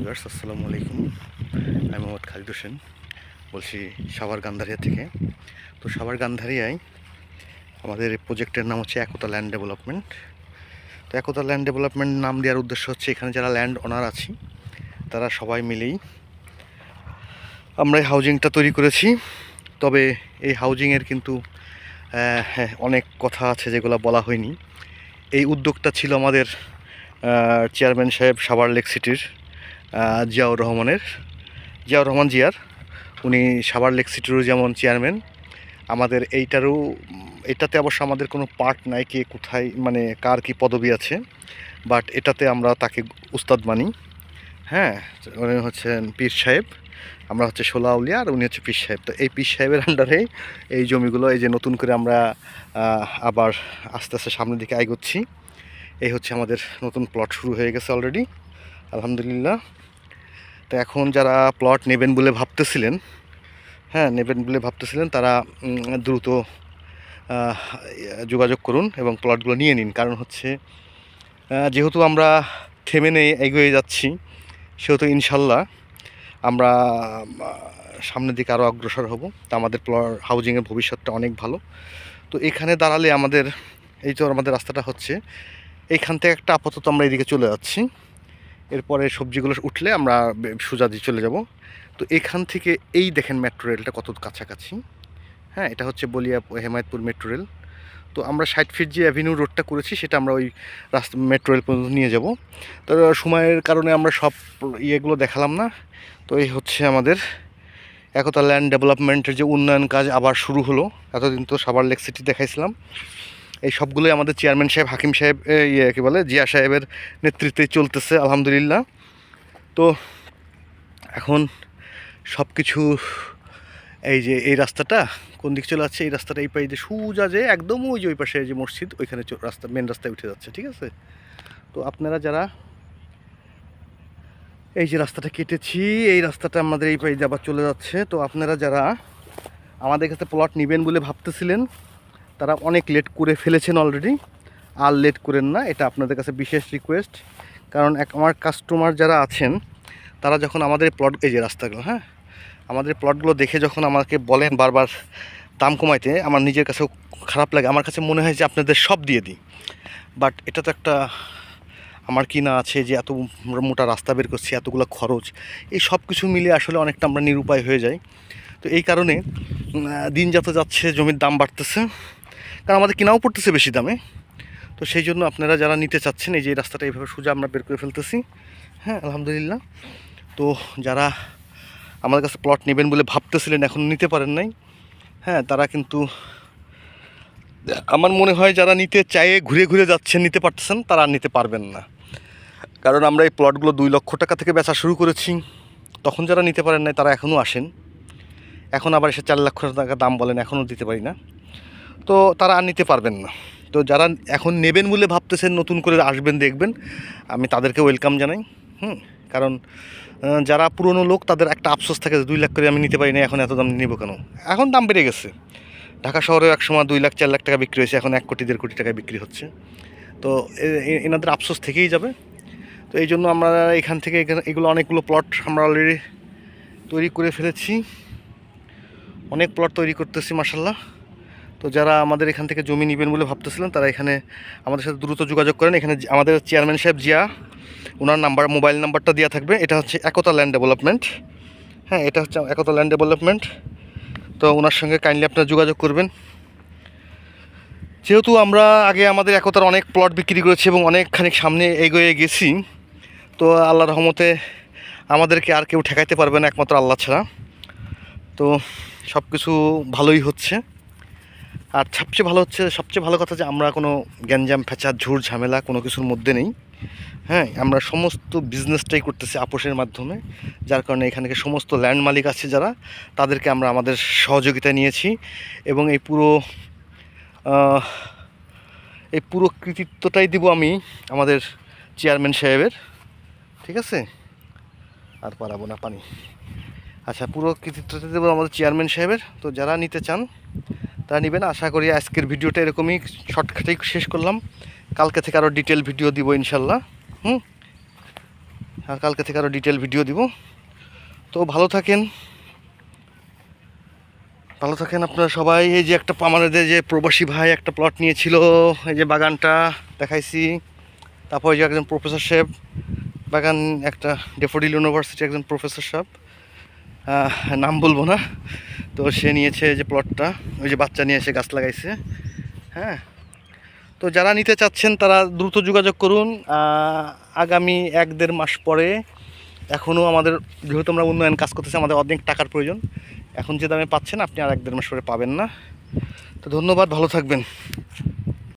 Viewers আসসালামু আলাইকুম। আমি মোহাম্মদ খালিদ হোসেন বলছি সাভার গান্ধারিয়া থেকে। তো সাভার গান্ধারিয়ায় আমাদের প্রজেক্টের নাম হচ্ছে একতা ল্যান্ড ডেভেলপমেন্ট। তো একতা ল্যান্ড ডেভেলপমেন্ট নাম দেওয়ার উদ্দেশ্য হচ্ছে এখানে যারা ল্যান্ড ওনার আছি তারা সবাই মিলেই আমরা এই হাউজিংটা তৈরি করেছি। তবে এই হাউজিংয়ের কিন্তু হ্যাঁ, অনেক কথা আছে যেগুলো বলা হয়নি। এই উদ্যোগটা ছিল আমাদের চেয়ারম্যান সাহেব সাভার লেক সিটির। জিয়াউর রহমানের। জিয়াউর রহমান জিয়ার, উনি সাভার লেক সিটিরও যেমন চেয়ারম্যান, আমাদের এইটারও, এটাতে অবশ্য আমাদের কোনো পার্ট নাই কে কোথায় মানে কার কি পদবি আছে বাট এটাতে আমরা তাকে উস্তাদ মানি। হ্যাঁ উনি হচ্ছেন পীর সাহেব, আমরা হচ্ছে সোলা আউলিয়া আর উনি হচ্ছে পীর সাহেব। তো এই পীর সাহেবের আন্ডারে এই জমিগুলো, এই যে নতুন করে আমরা আবার আস্তে আস্তে সামনের দিকে এগোচ্ছি। এই হচ্ছে আমাদের নতুন প্লট শুরু হয়ে গেছে অলরেডি আলহামদুলিল্লাহ। তো এখন যারা প্লট নেবেন বলে ভাবতেছিলেন হ্যাঁ নেবেন বলে ভাবতেছিলেন, তারা দ্রুত যোগাযোগ করুন এবং প্লটগুলো নিয়ে নিন। কারণ হচ্ছে যেহেতু আমরা থেমে নেই, এগিয়ে যাচ্ছি, সেহেতু ইনশাল্লাহ আমরা সামনের দিকে আরও অগ্রসর হব। তা আমাদের প্লট হাউজিংয়ের ভবিষ্যৎটা অনেক ভালো। তো এখানে দাঁড়ালে আমাদের, এই তো আমাদের রাস্তাটা হচ্ছে এইখান থেকে একটা আপাতত আমরা এদিকে চলে যাচ্ছি। এরপরে সবজিগুলো উঠলে আমরা বে- সোজা দিয়ে চলে যাব। তো এখান থেকে এই দেখেন মেট্রো রেলটা কত কাছাকাছি। হ্যাঁ এটা হচ্ছে বলিয়া হেমায়তপুর মেট্রো রেল তো আমরা ষাট ফিট যে অ্যাভিনিউ রোডটা করেছি, সেটা আমরা ওই রাস্তা মেট্রো রেল পর্যন্ত নিয়ে যাব। তো সময়ের কারণে আমরা সব ইয়েগুলো দেখালাম না। তো এই হচ্ছে আমাদের একতা ল্যান্ড ডেভেলপমেন্টের যে উন্নয়ন কাজ আবার শুরু হলো। এতদিন তো সাবার লেক সিটি দেখাইছিলাম। এই সবগুলোই আমাদের চেয়ারম্যান সাহেব, হাকিম সাহেব ইয়ে কী বলে, জিয়া সাহেবের নেতৃত্বে চলতেছে, আলহামদুলিল্লাহ। তো এখন সব কিছু এই যে এই রাস্তাটা, কোন দিক চলে যাচ্ছে, এই রাস্তাটা এই পাশে সুজা যে একদম ওই যে ওই পাশে যে মসজিদ, ওইখানে রাস্তা মেন রাস্তায় উঠে যাচ্ছে, ঠিক আছে? তো আপনারা যারা এই যে রাস্তাটা কেটেছি, এই রাস্তাটা আমাদের এই পাশে আবার চলে যাচ্ছে। তো আপনারা যারা আমাদের কাছে প্লট নেবেন বলে ভাবতেছিলেন তারা অনেক লেট করে ফেলেছেন অলরেডি আর লেট করেন না, এটা আপনাদের কাছে বিশেষ রিকোয়েস্ট কারণ এক, আমার কাস্টমার যারা আছেন, তারা যখন আমাদের প্লট এই যে রাস্তাগুলো হ্যাঁ? আমাদের প্লটগুলো দেখে যখন আমাকে বলেন বারবার দাম কমাইতে, আমার নিজের কাছেও খারাপ লাগে। আমার কাছে মনে হয় যে আপনাদের সব দিয়ে দিই। বাট এটা তো একটা, আমার কি না আছে যে এত মোটা রাস্তা বের করছি, এতগুলো খরচ, এই সব কিছু মিলে আসলে অনেকটা আমরা নিরুপায় হয়ে যাই। তো এই কারণে দিন যত যাচ্ছে, জমির দাম বাড়তেছে। কারণ আমাদের কেনাও পড়তেছে বেশি দামে। তো সেই জন্য আপনারা যারা নিতে চাচ্ছেন, এই যে রাস্তাটা এইভাবে সোজা আমরা বের করে ফেলতেছি। হ্যাঁ আলহামদুলিল্লাহ। তো যারা আমাদের কাছে প্লট নেবেন বলে ভাবতেছিলেন, এখন নিতে পারেন নাই। হ্যাঁ তারা কিন্তু আমার মনে হয় যারা নিতে চায়ে, ঘুরে ঘুরে যাচ্ছেন, নিতে পারতেছেন, তারা নিতে পারবেন না। কারণ আমরা এই প্লটগুলো দুই লক্ষ টাকা থেকে বেচা শুরু করেছি। তখন যারা নিতে পারেন নাই, তারা এখনও আসেন। এখন আবার এসে চার লক্ষ টাকা দাম বলেন এখনও দিতে পারি না। তো তারা আর নিতে পারবেন না। তো যারা এখন নেবেন বলে ভাবতেছেন, নতুন করে আসবেন, দেখবেন, আমি তাদেরকে ওয়েলকাম জানাই, হুম? কারণ যারা পুরনো লোক, তাদের একটা আফসোস থাকে দুই লাখ করে আমি নিতে পারি না এখন এত দাম নিব কেন? এখন দাম বেড়ে গেছে। ঢাকা শহরেও এক সময় দুই লাখ, চার লাখ টাকা বিক্রি হয়েছে, এখন এক কোটি, দেড় কোটি টাকায় বিক্রি হচ্ছে। তো এনাদের আফসোস থেকেই যাবে। তো এই জন্য আমরা এখান থেকে এগুলো অনেকগুলো প্লট আমরা অলরেডি তৈরি করে ফেলেছি। অনেক প্লট তৈরি করতেছি মাসাল্লাহ তো যারা আমাদের এখান থেকে জমি নেবেন বলে ভাবতেছিলেন, তারা এখানে আমাদের সাথে দ্রুত যোগাযোগ করেন। এখানে আমাদের চেয়ারম্যান সাহেব জিয়া ওনার নাম্বার, মোবাইল নাম্বারটা দেওয়া থাকবে। এটা হচ্ছে একতা ল্যান্ড ডেভেলপমেন্ট। হ্যাঁ এটা হচ্ছে একতা ল্যান্ড ডেভেলপমেন্ট। তো ওনার সঙ্গে কাইন্ডলি আপনারা যোগাযোগ করবেন। যেহেতু আমরা আগে আমাদের একতার অনেক প্লট বিক্রি করেছি এবং অনেকখানি সামনে এগিয়ে গেছি, তো আল্লাহ রহমতে আমাদেরকে আর কেউ ঠেকাইতে পারবে না একমাত্র আল্লাহ ছাড়া। তো সব কিছু ভালোই হচ্ছে। আর সবচেয়ে ভালো হচ্ছে, সবচেয়ে ভালো কথা যে আমরা কোনো গ্যাঞ্জাম ফেঁচা ঝুর ঝামেলা কোনো কিছুর মধ্যে নেই। হ্যাঁ আমরা সমস্ত বিজনেসটাই করতেছি আপোষের মাধ্যমে, যার কারণে এখানে সমস্ত ল্যান্ড মালিক আছে যারা, তাদেরকে আমরা আমাদের সহযোগিতা নিয়েছি এবং এই পুরো এই পুরো কৃতিত্বটাই দিব আমি আমাদের চেয়ারম্যান সাহেবের। ঠিক আছে? আর পারাবো না পানি। আচ্ছা পুরো কৃতিত্বটা দেবো আমাদের চেয়ারম্যান সাহেবের। তো যারা নিতে চান তারা নেবেন। আশা করি আজকের ভিডিওটা এরকমই শর্টকাটেই শেষ করলাম। কালকে থেকে আরও ডিটেল ভিডিও দিব ইনশাল্লাহ। হুম? আর কালকে থেকে আরও ডিটেল ভিডিও দিব। তো ভালো থাকেন। ভালো থাকেন আপনারা সবাই। এই যে একটা আমাদের যে প্রবাসী ভাই একটা প্লট নিয়েছিল, এই যে বাগানটা দেখাইছি। তারপর যে একজন প্রফেসর সাহেব, বাগান একটা ডেফোডিল ইউনিভার্সিটি একজন প্রফেসর সাহেব। নাম বলব না। তো সে নিয়েছে যে প্লটটা ওই যে বাচ্চা নিয়ে এসে গাছ লাগাইছে। হ্যাঁ? তো যারা নিতে চাচ্ছেন, তারা দ্রুত যোগাযোগ করুন। আগামী এক দেড় মাস পরে এখনও আমাদের, যেহেতু আমরা উন্নয়ন কাজ করতেছি, আমাদের অনেক টাকার প্রয়োজন। এখন যে দামে পাচ্ছেন, আপনি আর এক দেড় মাস পরে পাবেন না। তো ধন্যবাদ, ভালো থাকবেন।